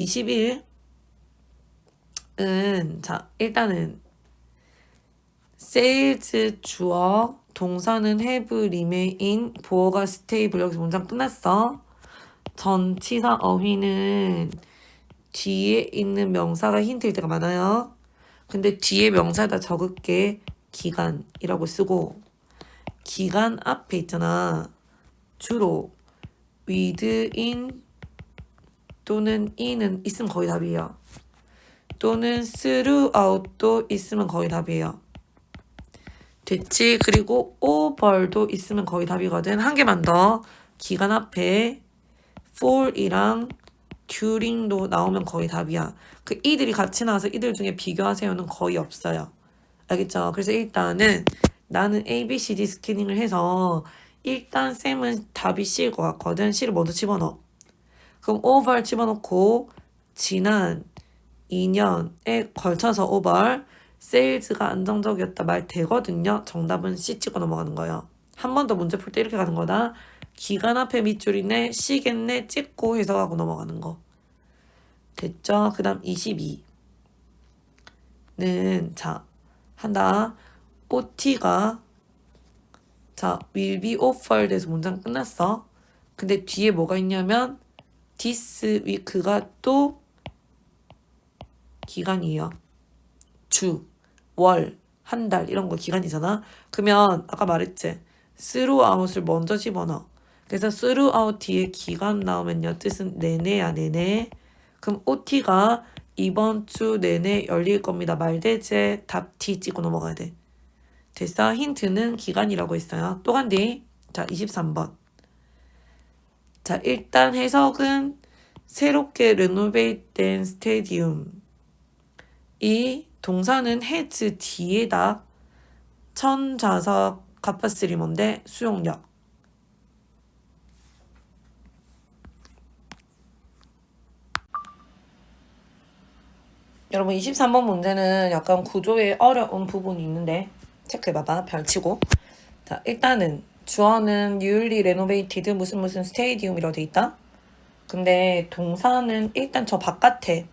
21은 자 일단은 sales 주어 동사는 have remain 보어가 stable. 여기서 문장 끝났어. 전치사 어휘는 뒤에 있는 명사가 힌트일 때가 많아요. 근데 뒤에 명사에다 적을게. 기간이라고 쓰고. 기간 앞에 있잖아. 주로 with in 또는 in은 있으면 거의 답이에요. 또는 throughout도 있으면 거의 답이에요. 됐지? 그리고 over도 있으면 거의 답이거든. 한 개만 더. 기간 앞에 for이랑 during도 나오면 거의 답이야. 그 이들이 같이 나와서 이들 중에 비교하세요는 거의 없어요. 알겠죠? 그래서 일단은 나는 A, B, C, D 스캐닝을 해서 일단 쌤은 답이 C일 것 같거든. C를 먼저 집어넣어. 그럼 over 집어넣고 지난 2년에 걸쳐서 over 세일즈가 안정적이었다 말 되거든요. 정답은 C 찍어 넘어가는 거예요. 한 번 더 문제 풀 때 이렇게 가는 거다. 기간 앞에 밑줄이네, 시겠네 찍고 해석하고 넘어가는 거. 됐죠? 그 다음 22는 자 한다. OT가 자 will be offered 해서 문장 끝났어. 근데 뒤에 뭐가 있냐면 this week가 또 기간이에요. 주, 월, 한 달 이런 거 기간이잖아. 그러면 아까 말했지. throughout을 먼저 집어넣어. 그래서 throughout 뒤에 기간 나오면요. 뜻은 내내야 내내. 그럼 OT가 이번 주 내내 열릴 겁니다. 말대제 답 T 찍고 넘어가야 돼. 됐어? 힌트는 기간이라고 했어요. 또 간디. 자, 23번. 자, 일단 해석은 새롭게 레노베이트된 스테디움. 이 동사는 해즈 뒤에다 천자석 카파시리몬데 수용력. 여러분 23번 문제는 약간 구조에 어려운 부분이 있는데 체크해봐봐 별치고 자 일단은 주어는 newly renovated 무슨 무슨 스테디움이라고 돼 있다? 근데 동사는 일단 저 바깥에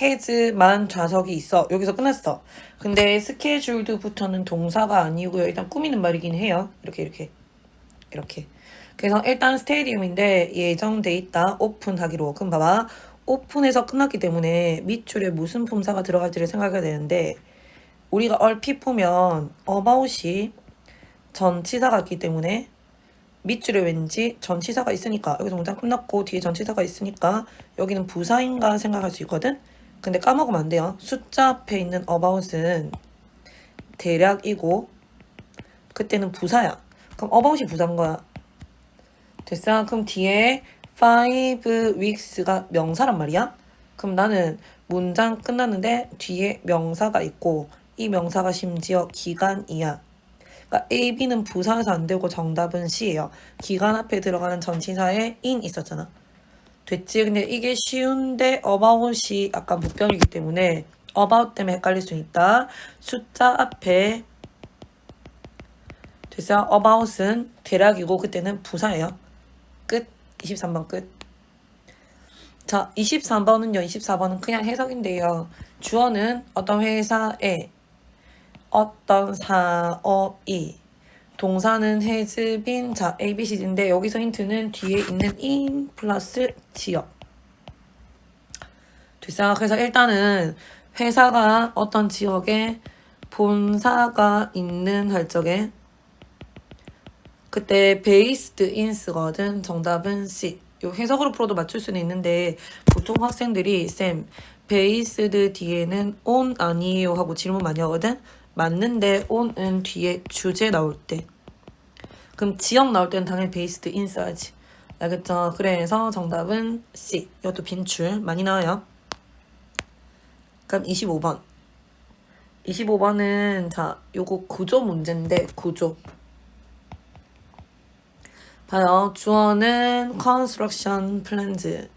has만 좌석이 있어. 여기서 끝났어. 근데 scheduled,부터는 동사가 아니고요 일단 꾸미는 말이긴 해요. 이렇게 이렇게 이렇게. 그래서 일단 스테디움인데 예정돼 있다. 오픈하기로. 그럼 봐봐. 오픈해서 끝났기 때문에 밑줄에 무슨 품사가 들어갈지를 생각해야 되는데 우리가 얼핏 보면 about이 전 치사가 있기 때문에 밑줄에 왠지 전치사가 있으니까 여기서 문장 끝났고 뒤에 전치사가 있으니까 여기는 부사인가 생각할 수 있거든? 근데 까먹으면 안 돼요. 숫자 앞에 있는 about은 대략이고 그때는 부사야. 그럼 about이 부사인 거야. 됐어? 그럼 뒤에 five weeks가 명사란 말이야? 그럼 나는 문장 끝났는데 뒤에 명사가 있고 이 명사가 심지어 기간이야. 그러니까 A, B는 부사에서 안 되고 정답은 C예요. 기간 앞에 들어가는 전치사에 in 있었잖아. 됐지? 근데 이게 쉬운데 about이 약간 무병이기 때문에 about 때문에 헷갈릴 수 있다. 숫자 앞에 됐어요? about은 대략이고 그때는 부사예요. 끝. 23번 끝. 자, 23번은요. 24번은 그냥 해석인데요. 주어는 어떤 회사에 어떤 사업이 동사는 has been 자 A, B, C, D인데 여기서 힌트는 뒤에 있는 in 플러스 지역. 그래서 일단은 회사가 어떤 지역에 본사가 있는 할 적에 그때 in 쓰거든. 정답은 C. 요 해석으로 풀어도 맞출 수는 있는데 보통 학생들이 쌤 based 뒤에는 on 아니에요 하고 질문 많이 하거든. 맞는데 on은 뒤에 주제 나올 때. 그럼 지역 나올 때는 당연히 based in 써야지. 알겠죠? 그래서 정답은 C. 이것도 빈줄 많이 나와요. 그럼 25번. 25번은 자 요거 구조 문제인데 구조. 봐요. 주어는 construction plans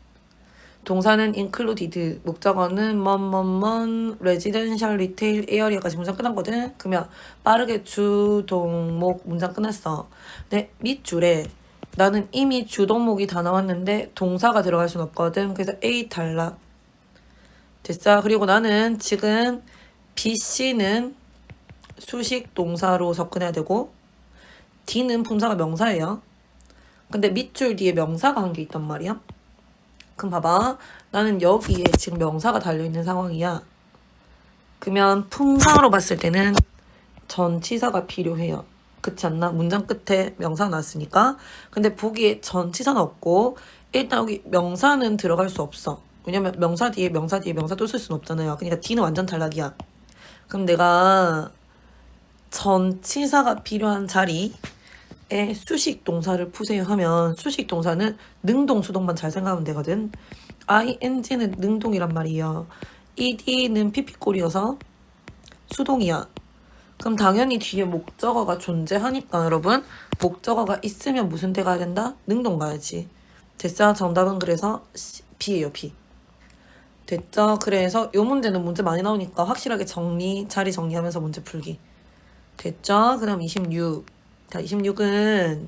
동사는 included, 목적어는 뭐뭐뭐 residential retail area까지 문장 끝났거든. 그러면 빠르게 주, 동목 문장 끝났어. 근데 밑줄에 나는 이미 주 동목이 다 나왔는데 동사가 들어갈 순 없거든. 그래서 A 탈락. 됐어. 그리고 나는 지금 B, C는 수식 동사로 접근해야 되고 D는 품사가 명사예요. 근데 밑줄 뒤에 명사가 한 게 있단 말이야. 그럼 봐봐. 나는 여기에 지금 명사가 달려있는 상황이야. 그러면 품사로 봤을 때는 전치사가 필요해요. 그렇지 않나? 문장 끝에 명사 나왔으니까. 근데 보기에 전치사는 없고 일단 여기 명사는 들어갈 수 없어. 왜냐면 명사 뒤에 명사 뒤에 명사 또 쓸 수는 없잖아요. 그러니까 D는 완전 탈락이야. 그럼 내가 전치사가 필요한 자리 에 수식 동사를 푸세요 하면 수식 동사는 능동 수동만 잘 생각하면 되거든. ing는 능동이란 말이에요. ed는 pp꼴이어서 수동이야. 그럼 당연히 뒤에 목적어가 존재하니까 여러분 목적어가 있으면 무슨 때 가야 된다? 능동 가야지. 됐어? 정답은 그래서 B예요 B. 됐죠? 그래서 요 문제는 문제 많이 나오니까 확실하게 정리 자리 정리하면서 문제 풀기. 됐죠? 그럼 26. 자, 26은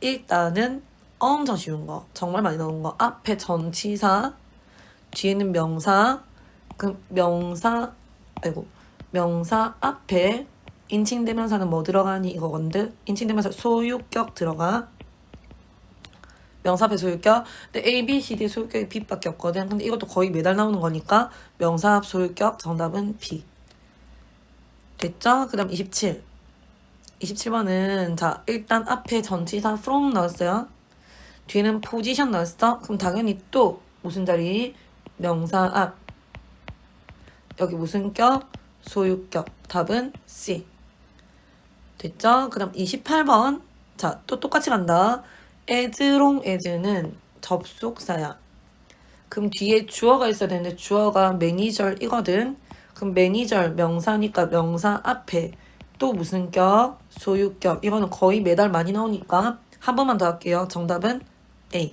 일단은 엄청 쉬운 거. 정말 많이 나오는 거. 앞에 전치사, 뒤에는 명사, 그 명사, 아이고, 명사 앞에 인칭대명사는 뭐 들어가니 이거건데 인칭대명사 소유격 들어가. 명사 앞에 소유격. 근데 A, B, C, D 소유격이 B밖에 없거든. 근데 이것도 거의 매달 나오는 거니까 명사 앞 소유격 정답은 B. 됐죠? 그 다음 27. 27번은 자 일단 앞에 전치사 from 나왔어요. 뒤에는 포지션 나왔어. 그럼 당연히 또 무슨 자리? 명사 앞. 여기 무슨 격? 소유격. 답은 C. 됐죠? 그 다음 28번. 자, 또 똑같이 간다. as long as는 접속사야. 그럼 뒤에 주어가 있어야 되는데 주어가 매니저이거든. 그럼 매니저 명사니까 명사 앞에 또 무슨 격? 소유격. 이거는 거의 매달 많이 나오니까 한 번만 더 할게요. 정답은 A.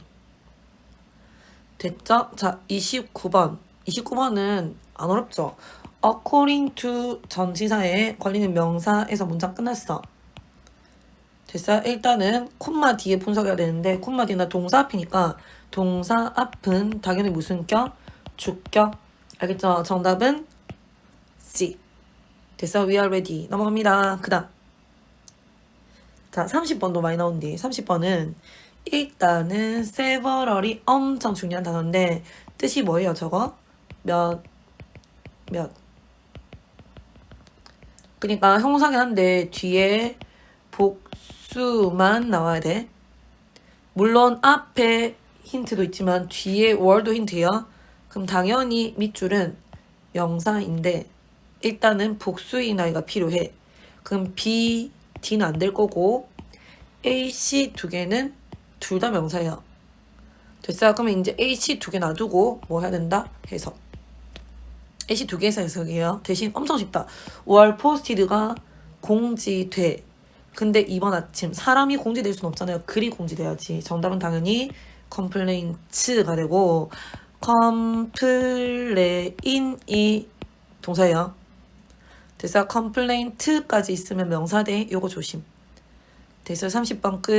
됐죠? 자, 29번. 29번은 안 어렵죠? according to 전치사에 걸리는 명사에서 문장 끝났어. 됐어요? 일단은 콤마 뒤에 분석해야 되는데 콤마 뒤는 동사 앞이니까 동사 앞은 당연히 무슨 격? 주격. 알겠죠? 정답은 C. 됐어? We are ready. 넘어갑니다. 그 다음. 자, 30번도 많이 나오는데 30번은 일단은 several이 엄청 중요한 단어인데 뜻이 뭐예요 저거? 몇, 몇. 그러니까 형용사긴 한데 뒤에 복수만 나와야 돼. 물론 앞에 힌트도 있지만 뒤에 월도 힌트예요. 그럼 당연히 밑줄은 명사인데 일단은 복수인 아이가 필요해. 그럼 B, D는 안 될 거고 A, C 두 개는 둘 다 명사예요. 됐어요? 그러면 이제 A, C 두 개 놔두고 뭐 해야 된다? 해석. A, C 두 개에서 해석이에요. 대신 엄청 쉽다. 월 포스티드가 공지돼. 근데 이번 아침 사람이 공지될 순 없잖아요. 글이 공지돼야지. 정답은 당연히 컴플레인츠가 되고 컴플레인이 동사예요. 됐어? 컴플레인트까지 있으면 명사 대 요거 조심. 됐어? 30번 끝.